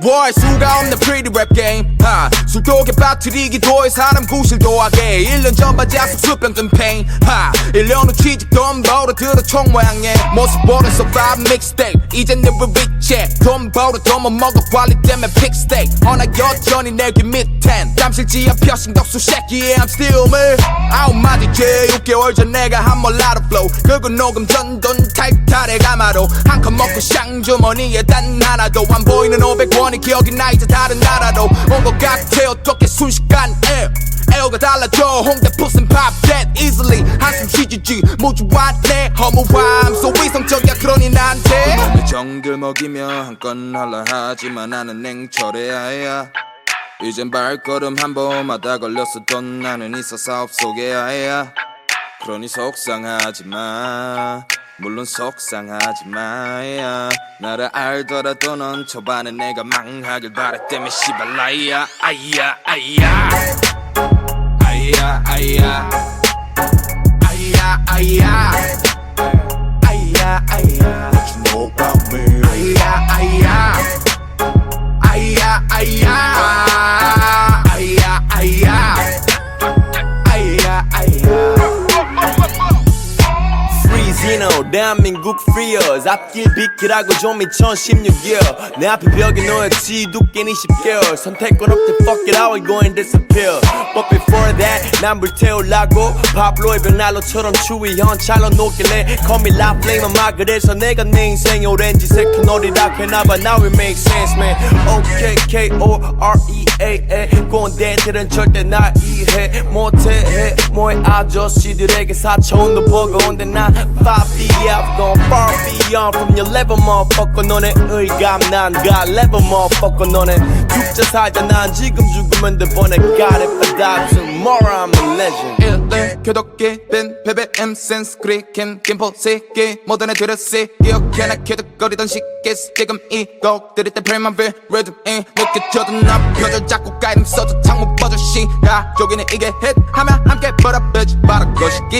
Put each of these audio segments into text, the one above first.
미워할 수가 없는 pretty rap game. 하 술독에 빠뜨리기도 해 사람 구실도 하게. 1년 전 바지 앞속 수병 든 pain. 하 1년 후 취직 돈 벌어 들어 총 모양의 모습 보는 survive mixtape. 이젠 내왜 위치해 돈 벌어 돈못 먹어 관리 때문에 픽스테이크 허나 여전히 내귀 밑엔 잠실 지하 표신 덕수 새끼에 I'm still me. 아홉 마디 죄 6개월 전 내가 한 몰라도 flow. 그거 녹음 전돈 탈탈에 가마로 한 컵 먹고 샹 주머니에 단 하나도 안 보이는 500원 이 기억이 나. 이제 다른 나라로 온 것 같아 어떻게 순식간에 에어가 달라져. 홍대 푸슨 pop that easily. 한숨 쉬지지. 무주한테 허무함 소 위성적이야. 그러니 내 정글 먹이며 한건 할라 하지만 나는 냉철해야 해야. 이젠 발걸음 한 번마다 걸렸었던 나는 있어 사업 속에야 해야. 그러니 속상하지 마 물론 속상하지 마야. 나를 알더라도 넌 초반에 내가 망하길 바랬다며 씨발 나이야. 아이야 아이야. 아이야 아이야. 아이야 아이야. 아이야 아이야. What you know about me? 아이야 아이야. 아이야 아이야 대한민국 프리어스 앞길 비키라고 좀 2016년 내 앞에 벽에 놓였지 두께니 10개월. 선택권 없대 fuck it how we going disappear. But before that 난 불태우려고 밥로의 벽난로처럼 추위 현찰로 녹길래. Call me la flame 아마 그래서 내가 내 인생의 오렌지색 터널이라 해나봐 Now it makes sense man. OK K-O-R-E-A-A 꼰대들은 절대 나 이해 못해. 뭐해 아저씨들에게 4천원도 버거운데 난 5D I've gone far beyond from your level motherfucker 너네 의감 난 God level motherfucker 너네 죽자 살자 난 지금 죽으면 돼 번에 got it but die tomorrow I'm a legend 일대 교독기 빈 베베엠 센스 크리킨 김포 새끼 모든 애들을 씨 기억해나 캐득거리던 시계 지금 이 곡 들을 때 프레임만 빌 리듬이 느껴져도 나 표절 자꾸 가이름 써도 창문 뻗어 시가 여기는 이게 힛 하면 함께 but up bitch 바로 거시기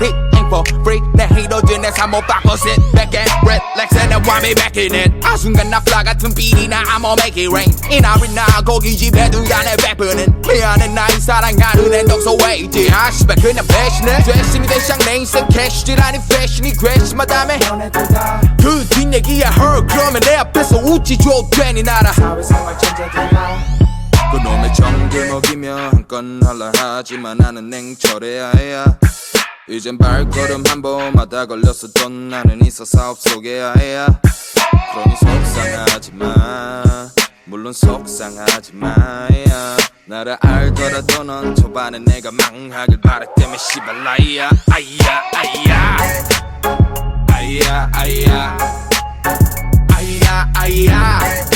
hit ain't for free. 내 히로즈 내 삶못 바꿔 sit back and relax and then want me back in it 아 순간 나 플라 같은 비리나 I'ma make it rain. 이날이 나 고깃집에 두간에 베푸는 미안해 나이 사랑하는 엔덕소 웨이지 아 씨발 그냥 배신해 괘씸이 대상 내 인생 캐시질 아닌 패션이 괘씸하다며. 그 뒷얘기야 her 그러면 내 앞에서 웃지 줘도 되니 나라. 그놈의 정글 먹이며 한건 할라 하지만 나는 냉철해야 해야. 이젠 발걸음 한 번마다 걸렸었던 나는 있어 사업 속에야 해야. 그러니 속상하지 마. 물론 속상하지 마야. 나를 알더라도 넌 초반에 내가 망하길 바랬다며 씨발 나이야. 아이야 아이야. 아이야 아이야 Ah ay.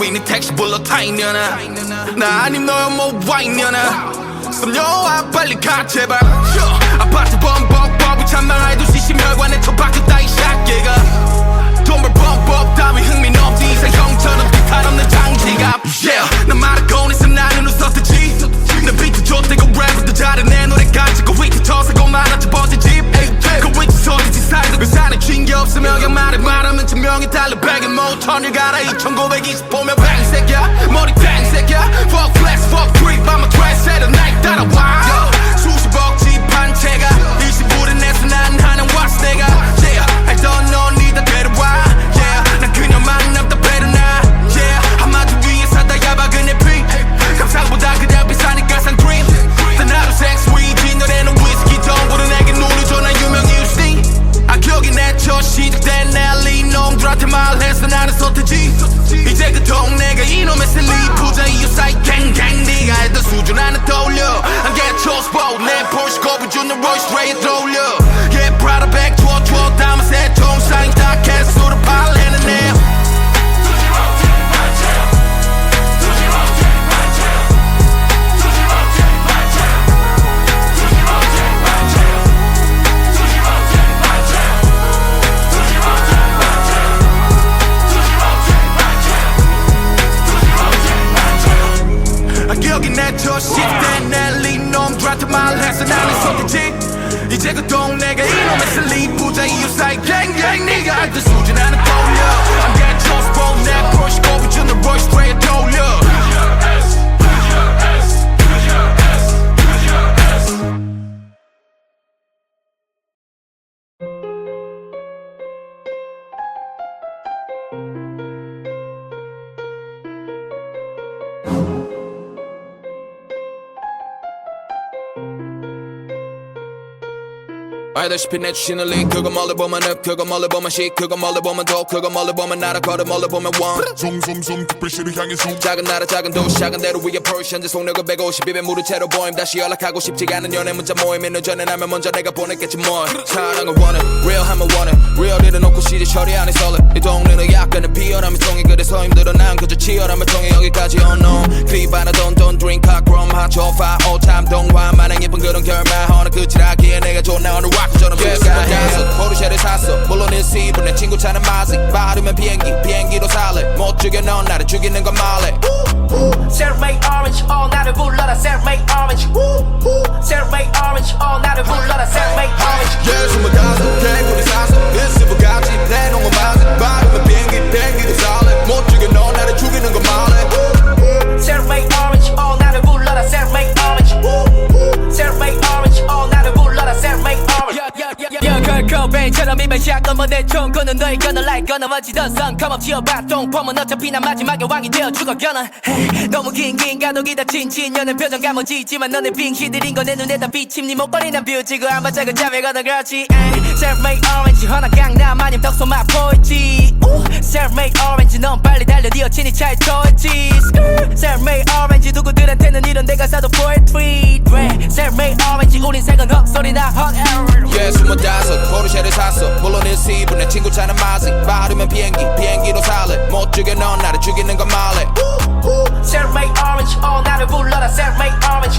위니 택시 불러 타이년아 나 아님 너야 뭐 와이년아 썸녀와 빨리 가 제발. 아파트 범벅 버부 참망해 알다시피 내 주시는 링 그거 멀리 보면 읍 그거 멀리 보면 식 그거 멀리 보면 도 그거 멀리 보면 나라. 걸어 멀리 보면 원 쏨쏨쏨 특별시를 향해 쏨 작은 나라 작은 도시 작은 대로 위에 현재 속력은 150 입에 무릎 채로 보임. 다시 연락하고 싶지 않은 연애 문자 모임. 있는 전에 나면 먼저 내가 보냈겠지 뭘. 사랑을 원해 real 하면 원해. real 일은 없고 시제 처리 안에 설레. 이 동네는 약간의 비열함이 통해 그래서 힘들어. 난 그저 치열함을 통해 여기까지 unknown 클립 하나 don't don't drink hot chrome hot old time 동화 마냥 예쁜 그런 결말 하나 끝이라기에 내가 좋나 오늘 락처럼 필요가 해 포르쉐를 샀어. 물론 일시분 내 친구 차는 마지 빠르면 비행기 비행기로 살래. 못 죽여 넌 나를 죽이는 건 말해 Self-made orange, 어 나를 불러라. Self-made orange. Self-made orange, 어 나를 불러라. Self-made orange. 예, 스물다섯 개구리 사서 샷건 뭐내 총구는 너의 gonna like gonna 멋지던 선 up 지어봐 똥폼은 어차피 난 마지막에 왕이 되어 죽어 hey, 너무 긴긴 가독이 다 친친연애 표정 감아지지만 너네 빙시들인 거 내 눈에 다 비침 네 목걸이 난 뷰지고 한 발짝은 잡아가다 그렇지. Ay. Self-made orange 허나 강남 아님 덕소 Ooh, Self-made orange 넌 빨리 달려 네 여친이 차에 Skirt. Self-made orange 누구들한테는 이런 내 가 사도 poetry. Self-made orange 우린 색은 헛소리나 air 예, 스물다섯 포르쉐를 샀어 물론 일시분 내 친구 차는 마지 빠르면 비행기 비행기로 살래 못 죽여 넌 나를 죽이는 건 말해 Self-made orange, 어 나를 불러라 Self-made orange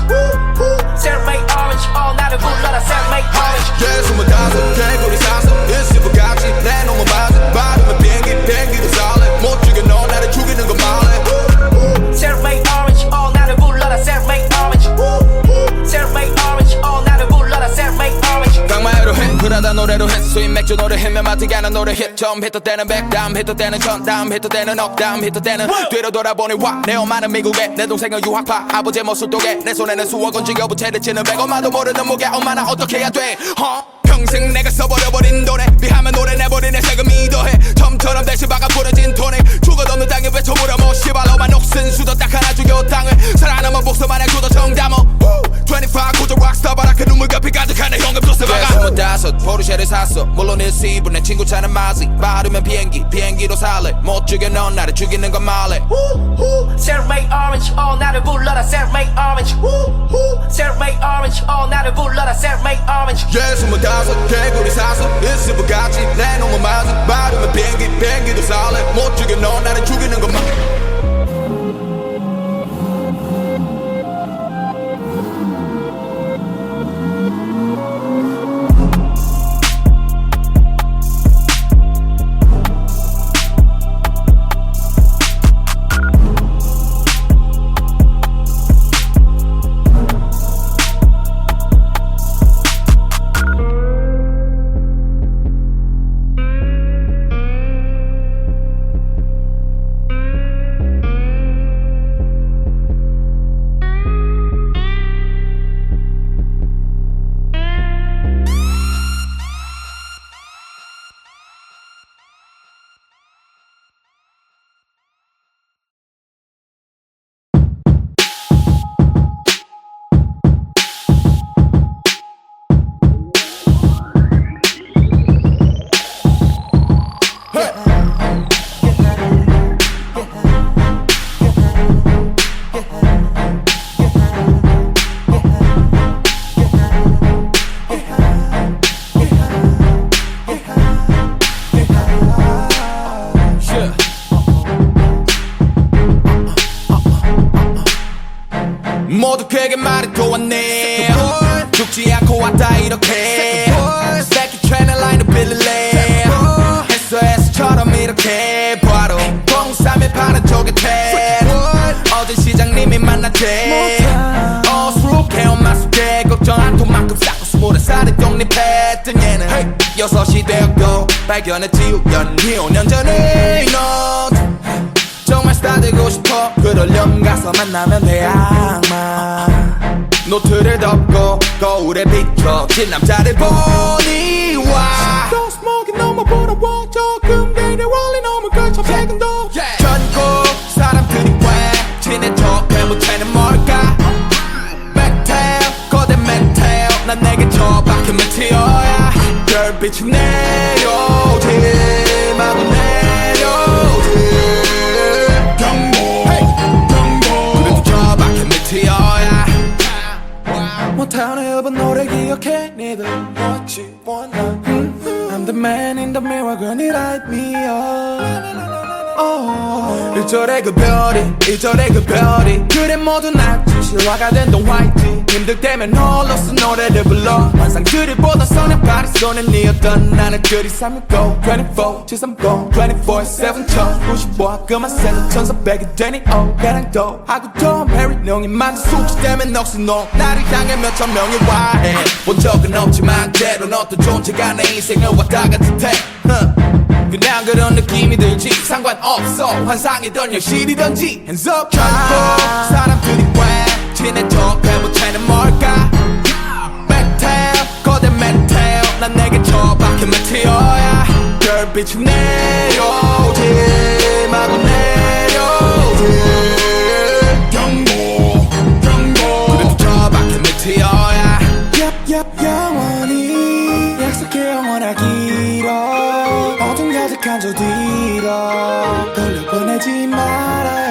맥주 노래 히면 마트가 는 노래 힛 처음 히트 때는 백 다음 히트 때는 천 다음 히트 때는 억 다음 히트 때는 뒤로 돌아보니 와내 엄마는 미국에 내 동생은 유학파. 아버지 모술도에 내 손에는 수억 원 쥐겨 부채를 치는 백. 엄마도 모르는 무게 엄마는 어떻게 해야 돼? 허? 평생 내가 써버려버린 노래 비하면 노래 내버린 내 세금이 더해. 처음처럼 대신 박아 부러진 돈에 죽어도는 땅에 외쳐보려 뭐 시발로만 녹슨 수도 딱 하나 죽여 땅을 살아남은 복수만의 구도 정담어. 25 고조 락스타 바라크 눈물 겹 물론 일시분 내 친구 차는 마지. 빠르면 비행기 비행기로 살래. 못 죽여 넌 나를 죽이는 건 말해 Self-made orange, 어 나를 불러라. Self-made orange. Self-made orange, 어 나를 불러라. Self-made orange. 예 스물다섯 개구리 사서 일시부같이 내놓은 맛이 빠르면 비행기 비행기로 살래. 못 죽여 넌 나를 죽이는 건 말해 만났대 어수룩해 엄마 숙제. 걱정 않고만큼 쌓고 스물한 살에 독립했던 얘는. 여섯이 되었고 발견했지 우연히 5년 전에 넌 정말 스타 되고 싶어. 그러려면 가서 만나면 돼 악마. 노트를 덮고 거울에 비춰진 남자를 보니 와. smoke 너무 부러워 조 저밖에 메테어야 별빛이 내려오지 마구 내려오지. 경고 경고. 그래도 저밖에 메테어야 못하는 일본 노래 기억해. 니들 What you want 음, I'm the man in the mirror girl you light me up. oh. 1절의 그 별이 2절의 그 별이. 그래 모두 낫지 실화가 된 동 화이지 힘들 때면 홀로서 노래를 불러. 보던 소녀파리 손에 니었던 나는 그리 365 24 730 24 7 1095 그만 새는 천사백이 되니 oh 배랑도 하고 톰 페리 명이 만든 수치 때문에 넋이 너 나를 향해 몇천 명이 와해. 본 적은 없지만 때론 어떤 존재가 내 인생을 왔다 갔을 테 huh. 그냥 그런 느낌이 들지. 상관없어. 환상이던 현실이던지. Hands up 전국 사람들이 왜 치는 적폐부 채는 뭘까? 멘탈 거대 멘탈 난 내게 저밖에 멘트여야. 별빛이 내려오지 마구 내려오지. 경고 경고 그래도 저밖에 멘트여야. Y e 영원히. 약속해 영원하기로 어둠 가득한 저 뒤로. 돌려보내지 마라